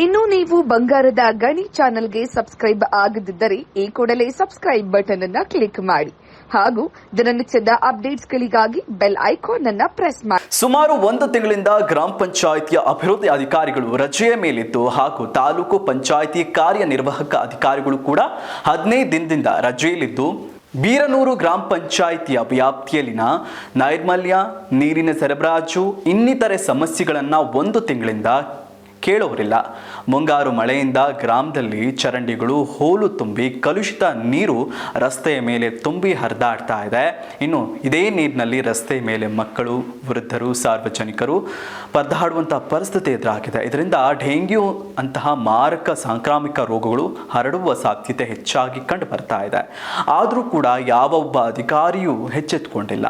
ಇನ್ನು ನೀವು ಬಂಗಾರದ ಗಣಿ ಚಾನೆಲ್ಗೆ ಸಬ್ಸ್ಕ್ರೈಬ್ ಆಗದಿದ್ದರೆ ಈ ಕೂಡಲೇ ಸಬ್ಸ್ಕ್ರೈಬ್ ಬಟನ್ ಅನ್ನ ಕ್ಲಿಕ್ ಮಾಡಿ. ಹಾಗೂ ದಿನನಿತ್ಯದ ಅಪ್ಡೇಟ್ಸ್ಗಳಿಗಾಗಿ ಬೆಲ್ ಐಕಾನ್ ಅನ್ನ ಪ್ರೆಸ್ ಮಾಡಿ ಸುಮಾರು ಒಂದು ತಿಂಗಳಿಂದ ಗ್ರಾಮ ಪಂಚಾಯಿತಿಯ ಅಭಿವೃದ್ಧಿ ಅಧಿಕಾರಿಗಳು ರಜೆಯ ಮೇಲಿದ್ದು ಹಾಗೂ ತಾಲೂಕು ಪಂಚಾಯಿತಿ ಕಾರ್ಯನಿರ್ವಾಹಕ ಅಧಿಕಾರಿಗಳು ಕೂಡ ಹದಿನೈದು ದಿನದಿಂದ ರಜೆಯಲ್ಲಿದ್ದು, ಬೀರನೂರು ಗ್ರಾಮ ಪಂಚಾಯಿತಿಯ ವ್ಯಾಪ್ತಿಯಲ್ಲಿನ ನೈರ್ಮಲ್ಯ, ನೀರಿನ ಸರಬರಾಜು, ಇನ್ನಿತರೆ ಸಮಸ್ಯೆಗಳನ್ನು ಒಂದು ತಿಂಗಳಿಂದ ಕೇಳೋರಿಲ್ಲ. ಮುಂಗಾರು ಮಳೆಯಿಂದ ಗ್ರಾಮದಲ್ಲಿ ಚರಂಡಿಗಳು ಹೋಲು ತುಂಬಿ ಕಲುಷಿತ ನೀರು ರಸ್ತೆಯ ಮೇಲೆ ತುಂಬಿ ಹರಿದಾಡ್ತಾ ಇದೆ. ಇನ್ನು ಇದೇ ನೀರಿನಲ್ಲಿ ರಸ್ತೆ ಮೇಲೆ ಮಕ್ಕಳು, ವೃದ್ಧರು, ಸಾರ್ವಜನಿಕರು ಪರದಾಡುವಂತಹ ಪರಿಸ್ಥಿತಿ ಎದುರಾಗಿದೆ. ಇದರಿಂದ ಡೆಂಗ್ಯೂ ಅಂತಹ ಮಾರಕ ಸಾಂಕ್ರಾಮಿಕ ರೋಗಗಳು ಹರಡುವ ಸಾಧ್ಯತೆ ಹೆಚ್ಚಾಗಿ ಕಂಡು ಬರ್ತಾ ಇದೆ. ಆದರೂ ಕೂಡ ಯಾವ ಒಬ್ಬ ಅಧಿಕಾರಿಯೂ ಎಚ್ಚೆತ್ತುಕೊಂಡಿಲ್ಲ.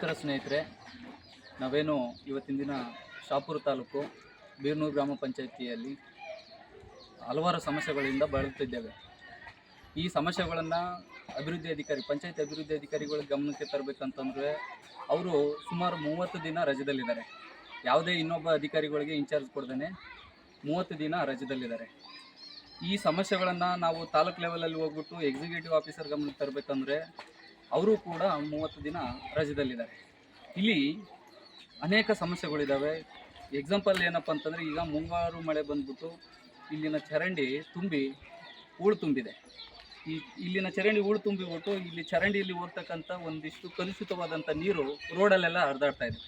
ನಮಸ್ಕಾರ ಸ್ನೇಹಿತರೆ. ನಾವೇನು ಇವತ್ತಿನ ದಿನ ಶಾಪುರ ತಾಲೂಕು ಬೀರ್ನೂರು ಗ್ರಾಮ ಪಂಚಾಯಿತಿಯಲ್ಲಿ ಹಲವಾರು ಸಮಸ್ಯೆಗಳಿಂದ ಬಳಲುತ್ತಿದ್ದೇವೆ. ಈ ಸಮಸ್ಯೆಗಳನ್ನು ಅಭಿವೃದ್ಧಿ ಅಧಿಕಾರಿ, ಪಂಚಾಯತ್ ಅಭಿವೃದ್ಧಿ ಅಧಿಕಾರಿಗಳ ಗಮನಕ್ಕೆ ತರಬೇಕಂತಂದರೆ ಅವರು ಸುಮಾರು ಮೂವತ್ತು ದಿನ ರಜದಲ್ಲಿದ್ದಾರೆ. ಯಾವುದೇ ಇನ್ನೊಬ್ಬ ಅಧಿಕಾರಿಗಳಿಗೆ ಇನ್ಚಾರ್ಜ್ ಕೊಡ್ದೇ ಮೂವತ್ತು ದಿನ ರಜದಲ್ಲಿದ್ದಾರೆ. ಈ ಸಮಸ್ಯೆಗಳನ್ನು ನಾವು ತಾಲೂಕ್ ಲೆವೆಲಲ್ಲಿ ಹೋಗ್ಬಿಟ್ಟು ಎಕ್ಸಿಕ್ಯೂಟಿವ್ ಆಫೀಸರ್ ಗಮನಕ್ಕೆ ತರಬೇಕಂದ್ರೆ ಅವರು ಕೂಡ ಮೂವತ್ತು ದಿನ ರಜದಲ್ಲಿದ್ದಾರೆ. ಇಲ್ಲಿ ಅನೇಕ ಸಮಸ್ಯೆಗಳಿದ್ದಾವೆ ಎಕ್ಸಾಂಪಲ್ ಏನಪ್ಪ ಅಂತಂದರೆ, ಈಗ ಮುಂಗಾರು ಮಳೆ ಬಂದ್ಬಿಟ್ಟು ಇಲ್ಲಿನ ಚರಂಡಿ ತುಂಬಿ ಹೂಳು ತುಂಬಿದೆ. ಈ ಇಲ್ಲಿನ ಚರಂಡಿ ಹೂಳು ತುಂಬಿಬಿಟ್ಟು ಇಲ್ಲಿ ಚರಂಡಿಯಲ್ಲಿ ಹೋಗ್ತಕ್ಕಂಥ ಒಂದಿಷ್ಟು ಕಲುಷಿತವಾದಂಥ ನೀರು ರೋಡಲ್ಲೆಲ್ಲ ಹರಿದಾಡ್ತಾ ಇದೆ.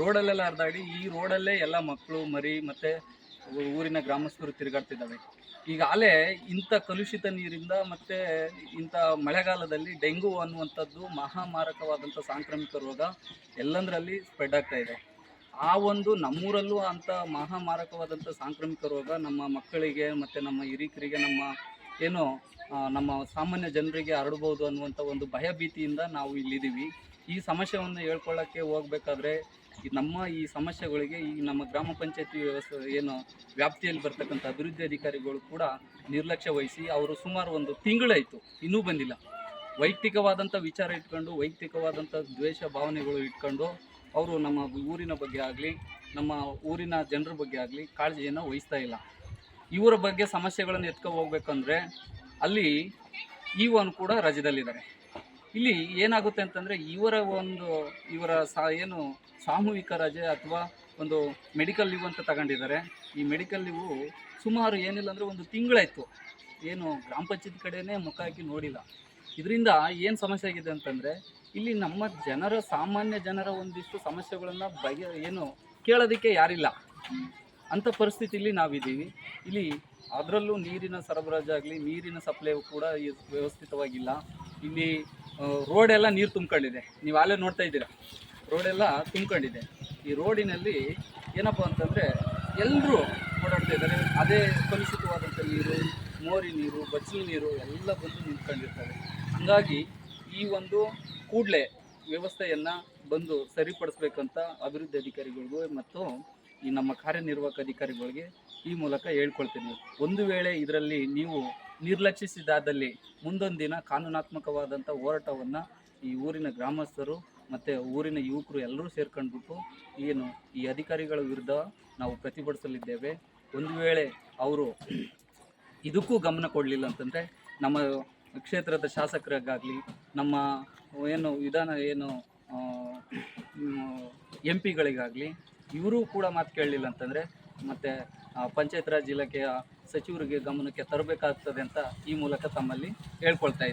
ರೋಡಲ್ಲೆಲ್ಲ ಹರಿದಾಡಿ ಈ ರೋಡಲ್ಲೇ ಎಲ್ಲ ಮಕ್ಕಳು, ಮರಿ ಮತ್ತು ಊರಿನ ಗ್ರಾಮಸ್ಥರು ತಿರುಗಾಡ್ತಿದ್ದಾವೆ. ಅಲೆ ಇಂಥ ಕಲುಷಿತ ನೀರಿಂದ ಮತ್ತು ಇಂಥ ಮಳೆಗಾಲದಲ್ಲಿ ಡೆಂಗು ಅನ್ನುವಂಥದ್ದು ಮಹಾಮಾರಕವಾದಂಥ ಸಾಂಕ್ರಾಮಿಕ ರೋಗ ಎಲ್ಲಂದರಲ್ಲಿ ಸ್ಪ್ರೆಡ್ ಆಗ್ತಾ ಇದೆ. ಆ ಒಂದು ನಮ್ಮೂರಲ್ಲೂ ಅಂಥ ಮಹಾಮಾರಕವಾದಂಥ ಸಾಂಕ್ರಾಮಿಕ ರೋಗ ನಮ್ಮ ಮಕ್ಕಳಿಗೆ ಮತ್ತು ನಮ್ಮ ಹಿರಿಕರಿಗೆ ನಮ್ಮ ಏನು ನಮ್ಮ ಸಾಮಾನ್ಯ ಜನರಿಗೆ ಹರಡ್ಬೋದು ಅನ್ನುವಂಥ ಒಂದು ಭಯಭೀತಿಯಿಂದ ನಾವು ಇಲ್ಲಿದ್ದೀವಿ. ಈ ಸಮಸ್ಯೆಯನ್ನು ಹೇಳ್ಕೊಳ್ಳೋಕ್ಕೆ ಹೋಗ್ಬೇಕಾದ್ರೆ ನಮ್ಮ ಈ ಸಮಸ್ಯೆಗಳಿಗೆ ಈ ನಮ್ಮ ಗ್ರಾಮ ಪಂಚಾಯತಿ ವ್ಯವಸ್ಥೆ ಏನು ವ್ಯಾಪ್ತಿಯಲ್ಲಿ ಬರ್ತಕ್ಕಂಥ ಅಭಿವೃದ್ಧಿ ಅಧಿಕಾರಿಗಳು ಕೂಡ ನಿರ್ಲಕ್ಷ್ಯ ವಹಿಸಿ ಅವರು ಸುಮಾರು ಒಂದು ತಿಂಗಳಾಯಿತು, ಇನ್ನೂ ಬಂದಿಲ್ಲ. ವೈಯಕ್ತಿಕವಾದಂಥ ವಿಚಾರ ಇಟ್ಕೊಂಡು, ವೈಯಕ್ತಿಕವಾದಂಥ ದ್ವೇಷ ಭಾವನೆಗಳು ಇಟ್ಕೊಂಡು ಅವರು ನಮ್ಮ ಊರಿನ ಬಗ್ಗೆ ಆಗಲಿ, ನಮ್ಮ ಊರಿನ ಜನರ ಬಗ್ಗೆ ಆಗಲಿ ಕಾಳಜಿಯನ್ನು ವಹಿಸ್ತಾ ಇಲ್ಲ. ಇವರ ಬಗ್ಗೆ ಸಮಸ್ಯೆಗಳನ್ನು ಎತ್ಕೊ ಹೋಗ್ಬೇಕಂದ್ರೆ ಅಲ್ಲಿ ಈ ಒನ್ ಕೂಡ ರಜದಲ್ಲಿದ್ದಾರೆ ಇಲ್ಲಿ ಏನಾಗುತ್ತೆ ಅಂತಂದರೆ ಇವರ ಒಂದು, ಇವರ ಸಾ, ಏನು ಸಾಮೂಹಿಕ ರಜೆ ಅಥವಾ ಒಂದು ಮೆಡಿಕಲ್ ಲೀವ್ ಅಂತ ತಗೊಂಡಿದ್ದಾರೆ. ಈ ಮೆಡಿಕಲ್ ಲೀವು ಸುಮಾರು ಏನಿಲ್ಲ ಅಂದರೆ ಒಂದು ತಿಂಗಳಾಯಿತು. ಏನು ಗ್ರಾಮ ಪಂಚಾಯತ್ ಕಡೆನೇ ಮುಖ ಹಾಕಿ ನೋಡಿಲ್ಲ. ಇದರಿಂದ ಏನು ಸಮಸ್ಯೆ ಆಗಿದೆ ಅಂತಂದರೆ, ಇಲ್ಲಿ ನಮ್ಮ ಜನರ, ಸಾಮಾನ್ಯ ಜನರ ಒಂದಿಷ್ಟು ಸಮಸ್ಯೆಗಳನ್ನು ಬಗೆ, ಏನು ಕೇಳೋದಕ್ಕೆ ಯಾರಿಲ್ಲ. ಅಂಥ ಪರಿಸ್ಥಿತಿಯಲ್ಲಿ ನಾವಿದ್ದೀವಿ. ಇಲ್ಲಿ ಅದರಲ್ಲೂ ನೀರಿನ ಸರಬರಾಜಾಗಲಿ, ನೀರಿನ ಸಪ್ಲೈ ಕೂಡ ವ್ಯವಸ್ಥಿತವಾಗಿಲ್ಲ. ಇಲ್ಲಿ ರೋಡ್ ಎಲ್ಲ ನೀರು ತುಂಬ್ಕೊಂಡಿದೆ. ನೀವು ಅಲ್ಲೇ ನೋಡ್ತಾ ಇದ್ದೀರಾ? ರೋಡೆಲ್ಲ ತುಂಬ್ಕೊಂಡಿದೆ. ಈ ರೋಡಿನಲ್ಲಿ ಏನಪ್ಪ ಅಂತಂದರೆ ಎಲ್ಲರೂ ಓಡಾಡ್ತಾ ಇದ್ದಾರೆ. ಅದೇ ಕಲುಷಿತವಾದಂಥ ನೀರು, ಮೋರಿ ನೀರು, ಬಚ್ಚಲು ನೀರು ಎಲ್ಲ ಬಂದು ನಿಂತ್ಕೊಂಡಿರ್ತವೆ. ಹಾಗಾಗಿ ಈ ಒಂದು ಕೂಡಲೇ ವ್ಯವಸ್ಥೆಯನ್ನು ಬಂದು ಸರಿಪಡಿಸ್ಬೇಕಂತ ಅಭಿವೃದ್ಧಿ ಅಧಿಕಾರಿಗಳಿಗೂ ಮತ್ತು ಈ ನಮ್ಮ ಕಾರ್ಯನಿರ್ವಾಹಕ ಅಧಿಕಾರಿಗಳಿಗೆ ಈ ಮೂಲಕ ಹೇಳ್ಕೊಳ್ತೀನಿ. ಒಂದು ವೇಳೆ ಇದರಲ್ಲಿ ನೀವು ನಿರ್ಲಕ್ಷಿಸಿದಾದಲ್ಲಿ ಮುಂದೊಂದು ದಿನ ಕಾನೂನಾತ್ಮಕವಾದಂಥ ಹೋರಾಟವನ್ನು ಈ ಊರಿನ ಗ್ರಾಮಸ್ಥರು ಮತ್ತು ಊರಿನ ಯುವಕರು ಎಲ್ಲರೂ ಸೇರ್ಕೊಂಡ್ಬಿಟ್ಟು ಏನು ಈ ಅಧಿಕಾರಿಗಳ ವಿರುದ್ಧ ನಾವು ಪ್ರತಿಭಟಿಸಲಿದ್ದೇವೆ. ಒಂದು ವೇಳೆ ಅವರು ಇದಕ್ಕೂ ಗಮನ ಕೊಡಲಿಲ್ಲ ಅಂತಂದರೆ ನಮ್ಮ ಕ್ಷೇತ್ರದ ಶಾಸಕರಿಗಾಗಲಿ, ನಮ್ಮ ಏನು ವಿಧಾನ ಏನು ಎಂ ಪಿಗಳಿಗಾಗಲಿ ಇವರು ಕೂಡ ಮಾತು ಕೇಳಲಿಲ್ಲ ಅಂತಂದರೆ ಮತ್ತು ಪಂಚಾಯತ್ ರಾಜ್ ಇಲಾಖೆಯ ಸಚಿವರಿಗೆ ಗಮನಕ್ಕೆ ತರಬೇಕಾಗ್ತದೆ ಅಂತ ಈ ಮೂಲಕ ತಮ್ಮಲ್ಲಿ ಹೇಳ್ಕೊಳ್ತಾ